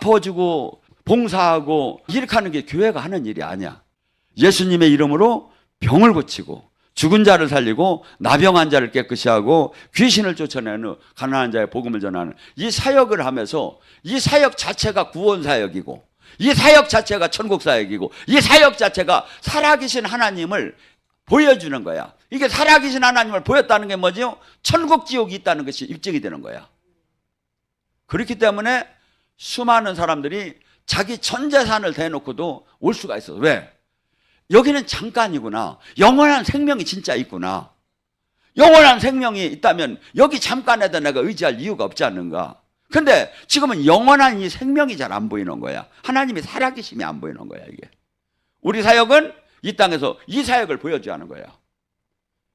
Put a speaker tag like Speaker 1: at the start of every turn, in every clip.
Speaker 1: 갚아주고 봉사하고 이렇게 하는 게 교회가 하는 일이 아니야. 예수님의 이름으로 병을 고치고 죽은 자를 살리고 나병한 자를 깨끗이 하고 귀신을 쫓아내는 가난한 자의 복음을 전하는 이 사역을 하면서 이 사역 자체가 구원 사역이고 이 사역 자체가 천국 사역이고 이 사역 자체가 살아계신 하나님을 보여주는 거야. 이게 살아계신 하나님을 보였다는 게 뭐죠? 천국 지옥이 있다는 것이 입증이 되는 거야. 그렇기 때문에 수많은 사람들이 자기 전 재산을 대놓고도 올 수가 있어. 왜? 여기는 잠깐이구나. 영원한 생명이 진짜 있구나. 영원한 생명이 있다면 여기 잠깐에도 내가 의지할 이유가 없지 않는가. 근데 지금은 영원한 이 생명이 잘 안 보이는 거야. 하나님이 살아계심이 안 보이는 거야, 이게. 우리 사역은 이 땅에서 이 사역을 보여줘야 하는 거야.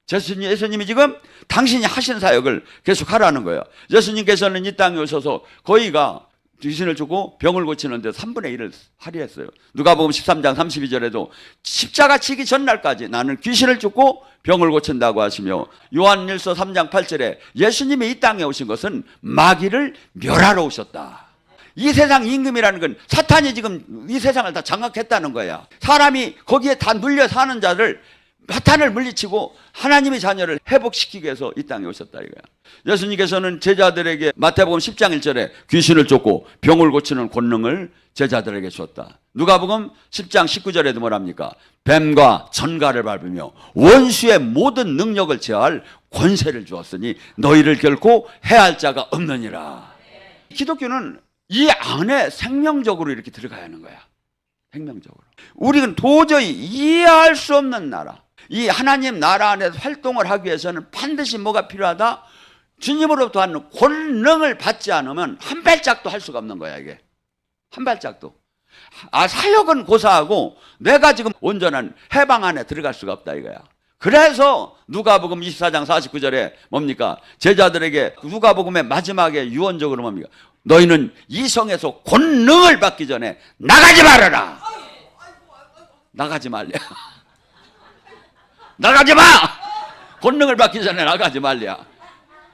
Speaker 1: 예수님, 예수님이 지금 당신이 하신 사역을 계속 하라는 거예요. 예수님께서는 이 땅에 오셔서 거의가 귀신을 주고 병을 고치는데 3분의 1을 할애했어요. 누가 보면 13장 32절에도 십자가 치기 전날까지 나는 귀신을 쫓고 병을 고친다고 하시며 요한일서 3장 8절에 예수님이 이 땅에 오신 것은 마귀를 멸하러 오셨다. 이 세상 임금이라는 건 사탄이 지금 이 세상을 다 장악했다는 거야. 사람이 거기에 다 눌려 사는 자를 사탄을 물리치고 하나님의 자녀를 회복시키기 위해서 이 땅에 오셨다 이거야. 예수님께서는 제자들에게 마태복음 10장 1절에 귀신을 쫓고 병을 고치는 권능을 제자들에게 주었다. 누가복음 10장 19절에도 뭐랍니까? 뱀과 전갈을 밟으며 원수의 모든 능력을 제어할 권세를 주었으니 너희를 결코 해할 자가 없느니라. 기독교는 이 안에 생명적으로 이렇게 들어가야 하는 거야. 생명적으로. 우리는 도저히 이해할 수 없는 나라. 이 하나님 나라 안에서 활동을 하기 위해서는 반드시 뭐가 필요하다? 주님으로부터 하는 권능을 받지 않으면 한 발짝도 할 수가 없는 거야, 이게. 한 발짝도. 아, 사역은 고사하고 내가 지금 온전한 해방 안에 들어갈 수가 없다, 이거야. 그래서 누가복음 24장 49절에 뭡니까? 제자들에게 누가복음의 마지막에 유언적으로 뭡니까? 너희는 이 성에서 권능을 받기 전에 나가지 말아라. 나가지 말래. 나가지 마. 권능을 받기 전에 나가지 말랴.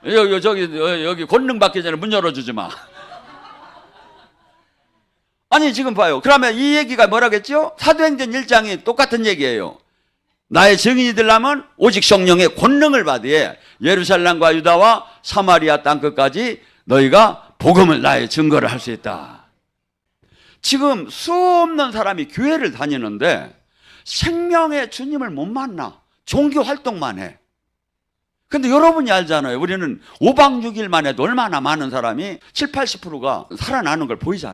Speaker 1: 여기 저기 여기 권능 받기 전에 문 열어주지 마. 아니 지금 봐요. 그러면 이 얘기가 뭐라겠죠? 사도행전 1장이 똑같은 얘기예요. 나의 증인이 되려면 오직 성령의 권능을 받으에 예루살렘과 유다와 사마리아 땅 끝까지 너희가 복음을 나의 증거를 할 수 있다. 지금 수 없는 사람이 교회를 다니는데 생명의 주님을 못 만나. 종교 활동만 해. 근데 여러분이 알잖아요. 우리는 5박 6일만 해도 얼마나 많은 사람이 7, 80%가 살아나는 걸 보이잖아요.